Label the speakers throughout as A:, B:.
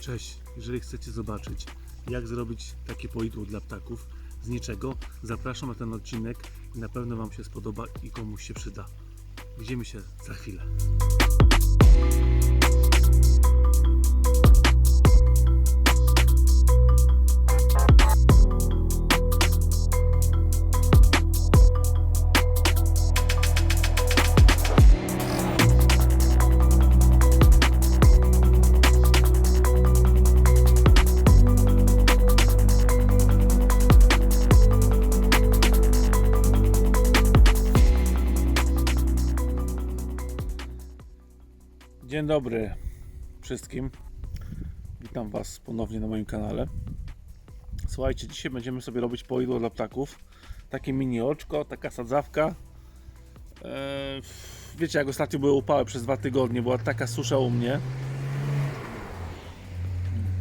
A: Cześć, jeżeli chcecie zobaczyć jak zrobić takie poidło dla ptaków z niczego, zapraszam na ten odcinek na pewno Wam się spodoba i komuś się przyda. Widzimy się za chwilę. Dzień dobry wszystkim. Witam Was ponownie na moim kanale. Słuchajcie, dzisiaj będziemy sobie robić poidło dla ptaków. Takie mini oczko, taka sadzawka. Eee, wiecie, jak ostatnio były upały przez dwa tygodnie, była taka susza u mnie.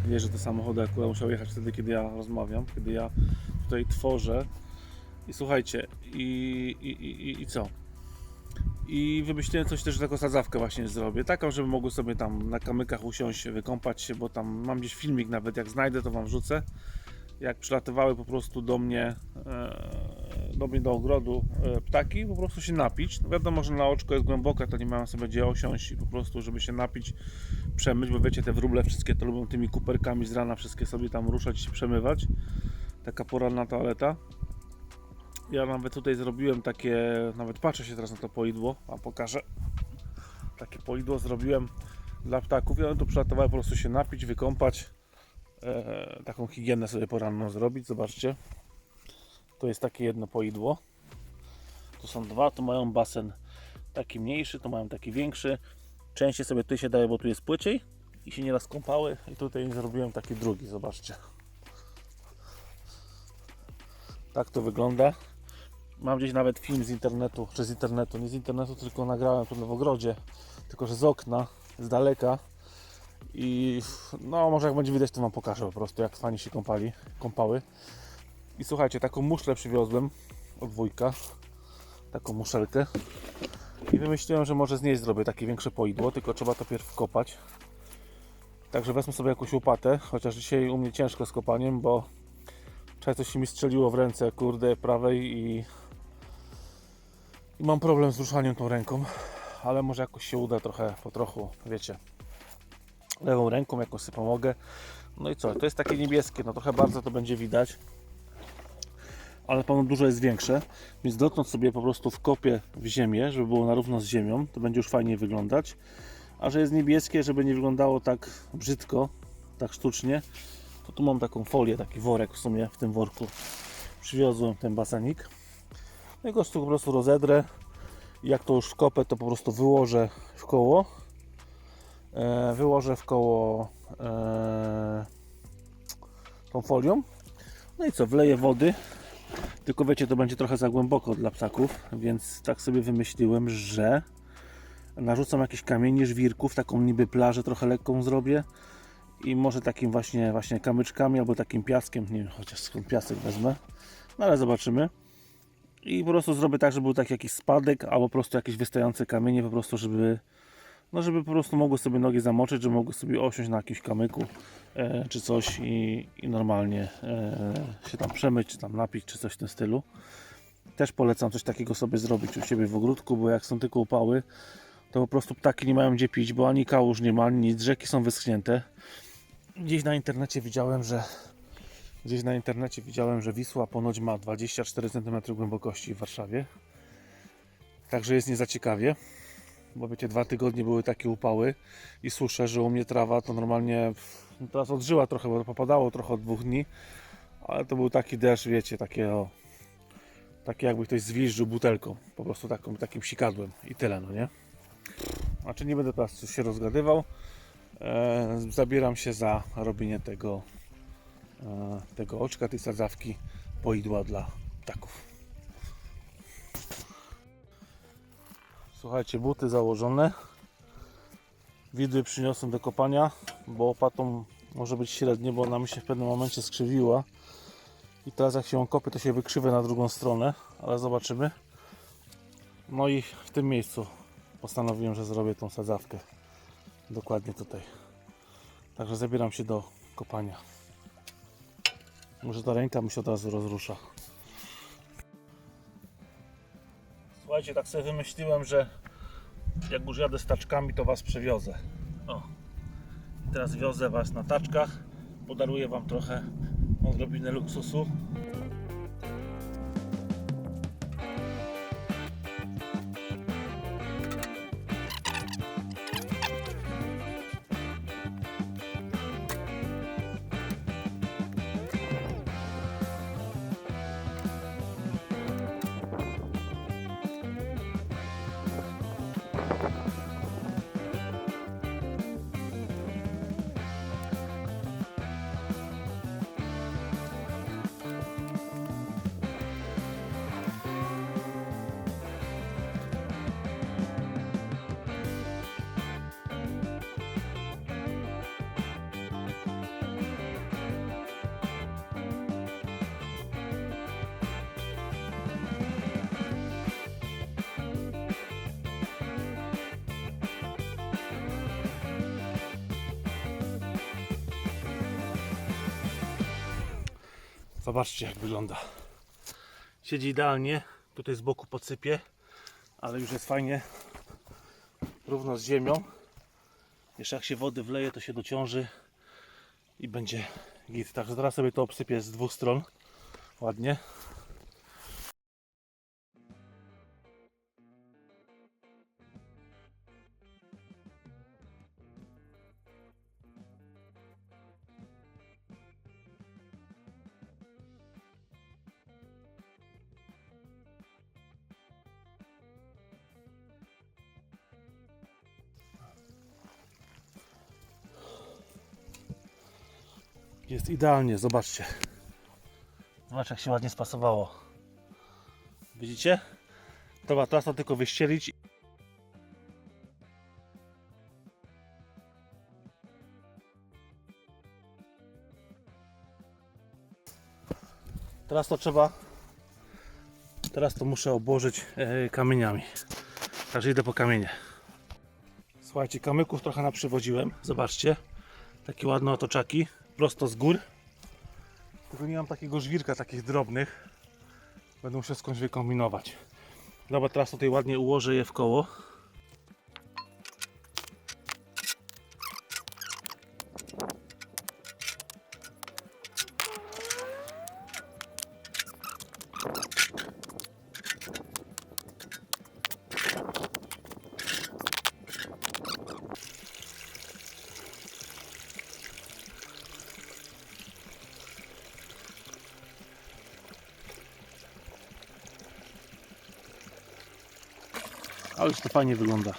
A: Wiesz, że te samochody akurat musiał jechać wtedy, kiedy ja rozmawiam, kiedy ja tutaj tworzę. I słuchajcie, i, i, i, i co? I wymyśliłem coś też, że taką sadzawkę właśnie zrobię. Taką, żeby mogły sobie tam na kamykach usiąść, wykąpać się, bo tam mam gdzieś filmik nawet, jak znajdę to Wam wrzucę. Jak przylatywały po prostu do mnie, e, do mnie do ogrodu e, ptaki, po prostu się napić. No wiadomo, że na oczko jest głęboka, to nie mają sobie gdzie osiąść i po prostu, żeby się napić, przemyć, bo wiecie, te wróble wszystkie to lubią tymi kuperkami z rana wszystkie sobie tam ruszać i się przemywać. Taka poranna toaleta. Ja nawet tutaj zrobiłem takie, nawet patrzę się teraz na to poidło, a pokażę. Takie poidło zrobiłem dla ptaków i one tu przylatowały po prostu się napić, wykąpać. E, taką higienę sobie poranną zrobić, zobaczcie. To jest takie jedno poidło. Tu są dwa, tu mają basen taki mniejszy, tu mają taki większy. Częściej sobie tu się daje, bo tu jest płyciej i się nieraz kąpały i tutaj zrobiłem taki drugi, zobaczcie. Tak to wygląda. Mam gdzieś nawet film z internetu, czy z internetu, nie z internetu, tylko nagrałem tu w ogrodzie, tylko że z okna, z daleka. I no, może jak będzie widać, to Wam pokażę po prostu, jak fani się kąpali, kąpały. I słuchajcie, taką muszlę przywiozłem od wujka, taką muszelkę. I wymyśliłem, że może z niej zrobię takie większe poidło, tylko trzeba to pierw kopać. Także wezmę sobie jakąś łopatę, chociaż dzisiaj u mnie ciężko z kopaniem, bo coś się mi strzeliło w ręce, kurde, prawej i, i mam problem z ruszaniem tą ręką, ale może jakoś się uda trochę, po trochu, wiecie, lewą ręką jakoś sobie pomogę. No i co, to jest takie niebieskie, no trochę bardzo to będzie widać, ale pewno dużo jest większe, więc dotąd sobie po prostu wkopię w ziemię, żeby było na równo z ziemią, to będzie już fajniej wyglądać. A że jest niebieskie, żeby nie wyglądało tak brzydko, tak sztucznie, to tu mam taką folię, taki worek w sumie w tym worku przywiozłem ten basenik no i go po prostu rozedrę. Jak to już wkopę to po prostu wyłożę w koło. E, wyłożę w koło e, tą folią. No i co, wleję wody. Tylko wiecie, to będzie trochę za głęboko dla ptaków więc tak sobie wymyśliłem, że narzucam jakieś kamienie, żwirków, taką niby plażę trochę lekką zrobię. I może takim właśnie, właśnie kamyczkami albo takim piaskiem, nie wiem, chociaż skąd piasek wezmę, no ale zobaczymy. I po prostu zrobię tak, żeby był taki jakiś spadek, albo po prostu jakieś wystające kamienie, po prostu, żeby no żeby po prostu mogły sobie nogi zamoczyć, żeby mogły sobie osiąść na jakimś kamyku e, czy coś i, i normalnie e, się tam przemyć, czy tam napić, czy coś w tym stylu. Też polecam coś takiego sobie zrobić u siebie w ogródku, bo jak są tylko upały, to po prostu ptaki nie mają gdzie pić, bo ani kałuż nie ma, ani nic, rzeki są wyschnięte gdzieś na internecie widziałem, że gdzieś na internecie widziałem, że Wisła ponoć ma 24 cm głębokości w Warszawie. Także jest nie za ciekawie. Bo wiecie, dwa tygodnie były takie upały i susze, że u mnie trawa to normalnie no teraz odżyła trochę, bo popadało trochę od dwóch dni. Ale to był taki deszcz, wiecie, takie o, takie jakby ktoś zwilżył butelką, po prostu taką, takim sikadłem i tyle, no nie? Znaczy nie będę teraz się rozgadywał e, zabieram się za robienie tego, tego oczka, tej sadzawki poidła dla ptaków. Słuchajcie, buty założone. Widły przyniosłem do kopania, bo łopatą może być średnie, bo ona mi się w pewnym momencie skrzywiła. I teraz jak się ją kopie, to się wykrzywia na drugą stronę, ale zobaczymy. No i w tym miejscu postanowiłem, że zrobię tą sadzawkę dokładnie tutaj. Także zabieram się do kopania. Może ta ręka mi się od razu rozrusza. Słuchajcie, tak sobie wymyśliłem, że jak już jadę z taczkami, to Was przewiozę. O. Teraz wiozę Was na taczkach. Podaruję Wam trochę odrobinę luksusu. Zobaczcie jak wygląda. Siedzi idealnie. Tutaj z boku podsypie, ale już jest fajnie równo z ziemią. Jeszcze jak się wody wleje, to się dociąży i będzie git. Także teraz sobie to obsypię z dwóch stron. Ładnie. Jest idealnie, zobaczcie. Zobacz jak się ładnie spasowało. Widzicie? Dobra, teraz to tylko wyścielić. Teraz to trzeba. Teraz to muszę obłożyć e, kamieniami. Także idę po kamienie. Słuchajcie, kamyków trochę naprzywodziłem. Zobaczcie. Takie ładne otoczaki. Prosto z gór. Tylko nie mam takiego żwirka, takich drobnych. Będę musiał skądś wykombinować. Dobra, teraz tutaj ładnie ułożę je w koło. Ale już to fajnie wygląda.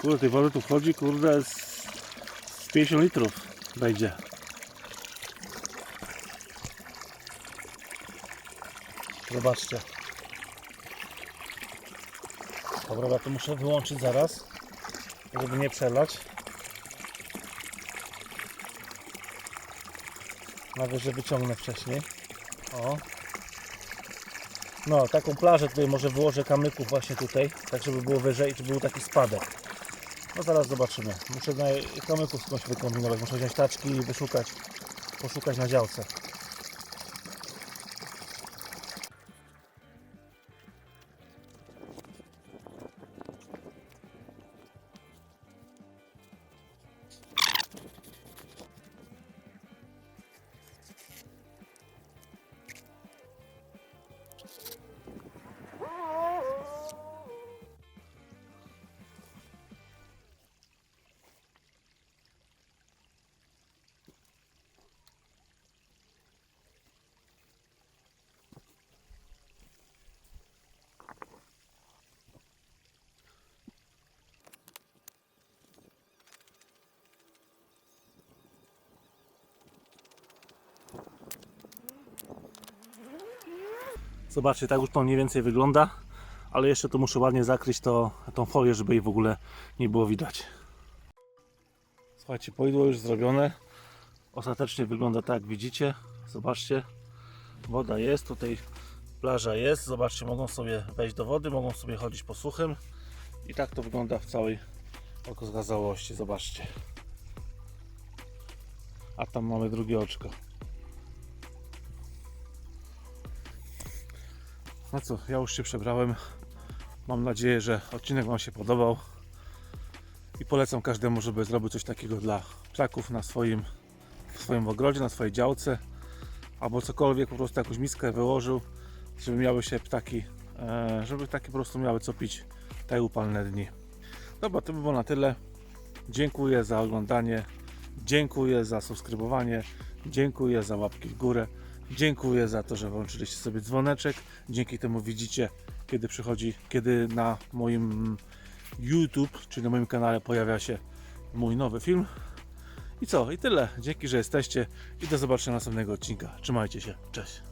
A: Kurde, tej wody tu wchodzi, kurde, z, z 50 litrów wejdzie. Zobaczcie. Dobra, ja to muszę wyłączyć zaraz, żeby nie przelać. Nawet, że wyciągnę wcześniej. O. No, taką plażę tutaj może wyłożę kamyków właśnie tutaj, tak żeby było wyżej żeby był taki spadek. No zaraz zobaczymy. Muszę kamyków skądś wykombinować, muszę wziąć taczki i wyszukać, poszukać na działce. Zobaczcie, tak już to mniej więcej wygląda, ale jeszcze tu muszę ładnie zakryć to, tą folię, żeby jej w ogóle nie było widać. Słuchajcie, poidło już zrobione. Ostatecznie wygląda tak, jak widzicie. Zobaczcie, woda jest, tutaj plaża jest. Zobaczcie, mogą sobie wejść do wody, mogą sobie chodzić po suchym. I tak to wygląda w całej Oko zgazałości, zobaczcie. A tam mamy drugie oczko. No co, ja już się przebrałem. Mam nadzieję, że odcinek Wam się podobał. I polecam każdemu, żeby zrobił coś takiego dla ptaków na swoim, w swoim ogrodzie, na swojej działce. Albo cokolwiek, po prostu jakąś miskę wyłożył, żeby miały się ptaki, e, żeby ptaki po prostu miały co pić te upalne dni. Dobra, to by było na tyle. Dziękuję za oglądanie. Dziękuję za subskrybowanie. Dziękuję za łapki w górę. Dziękuję za to, że włączyliście sobie dzwoneczek. Dzięki temu widzicie, kiedy przychodzi, kiedy na moim YouTube, czyli na moim kanale pojawia się mój nowy film. I co? I tyle. Dzięki, że jesteście i do zobaczenia następnego odcinka. Trzymajcie się. Cześć.